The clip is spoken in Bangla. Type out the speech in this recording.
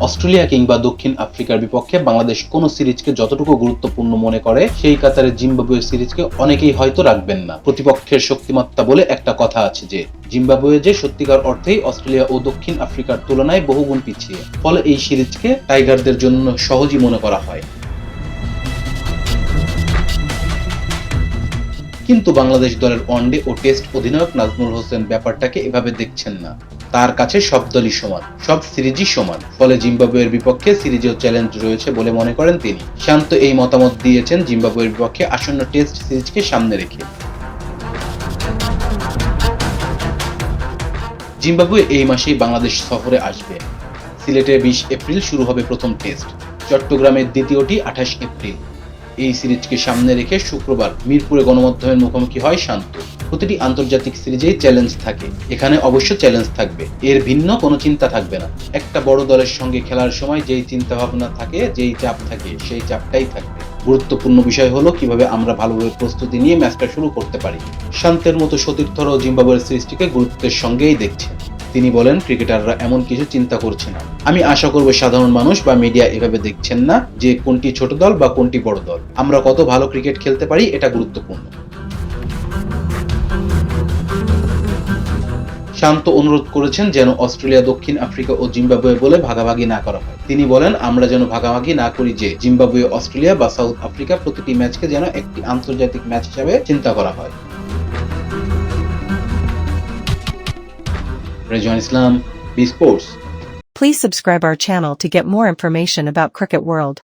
অস্ট্রেলিয়া কিংবা দক্ষিণ আফ্রিকার বিপক্ষে বাংলাদেশ কোন সিরিজকে যতটুকু গুরুত্বপূর্ণ মনে করে, সেই কাতারে জিম্বাবুয়ে সিরিজকে অনেকেই হয়তো রাখবেন না। প্রতিপক্ষের শক্তিমত্তা বলে একটা কথা আছে যে, জিম্বাবুয়ে যে সত্যিকার অর্থেই অস্ট্রেলিয়া ও দক্ষিণ আফ্রিকার তুলনায় বহুগুণ পিছিয়ে, ফলে এই সিরিজকে টাইগারদের জন্য সহজই মনে করা হয়। কিন্তু বাংলাদেশ দলের ওয়ানডে ও টেস্ট অধিনায়ক নাজমুল হোসেন ব্যাপারটাকে এভাবে দেখছেন না। তার কাছে সব দলই সমান, সব সিরিজই সমান। ফলে জিম্বাবুয়ের বিপক্ষে সিরিজেও চ্যালেঞ্জ রয়েছে বলে মনে করেন তিনি। শান্ত এই মতামত দিয়েছেন জিম্বাবুয়ের বিপক্ষে আসন্ন টেস্ট সিরিজকে সামনে রেখে। জিম্বাবুয়ে এই মাসেই বাংলাদেশ সফরে আসবে। সিলেটে বিশ এপ্রিল শুরু হবে প্রথম টেস্ট। চট্টগ্রামের দ্বিতীয়টি আঠাশ এপ্রিল। এই সিরিজকে সামনে রেখে শুক্রবার মিরপুরে গণমাধ্যমের মুখোমুখি হয় শান্ত। প্রতিটি আন্তর্জাতিক সিরিজেই চ্যালেঞ্জ থাকে। এখানে অবশ্য চ্যালেঞ্জ থাকবে। এর ভিন্ন কোনো চিন্তা থাকবে না। একটা বড় দলের সঙ্গে খেলার সময় যেই চিন্তা ভাবনা থাকে, যেই চাপ থাকে, সেই চাপটাই থাকবে। গুরুত্বপূর্ণ বিষয় হলো কীভাবে আমরা ভালোভাবে প্রস্তুতি নিয়ে ম্যাচটা শুরু করতে পারি। শান্তের মতো সতীর্থরাও জিম্বাবুয়ের সিরিজটিকে গুরুত্বের সঙ্গেই দেখছে তিনি বলেন, ক্রিকেটাররা এমন কিছু চিন্তা করছে না। আমি আশা করব সাধারণ মানুষ বা মিডিয়া এভাবে দেখছেন না যে কোনটি ছোট দল বা কোনটি বড় দল। আমরা কত ভালো ক্রিকেট খেলতে পারি, এটা গুরুত্বপূর্ণ। শান্ত অনুরোধ করেছেন যেন অস্ট্রেলিয়া, দক্ষিণ আফ্রিকা ও জিম্বাবুয়ে বলে ভাগাভাগি না করা হয়। তিনি বলেন, আমরা যেন ভাগাভাগি না করি যে জিম্বাবুয়ে, অস্ট্রেলিয়া বা সাউথ আফ্রিকা প্রতিটি ম্যাচকে যেন একটি আন্তর্জাতিক ম্যাচ হিসাবে চিন্তা করা হয়। Rezwan Islam, B sports. Please subscribe our channel to get more information about Cricket World.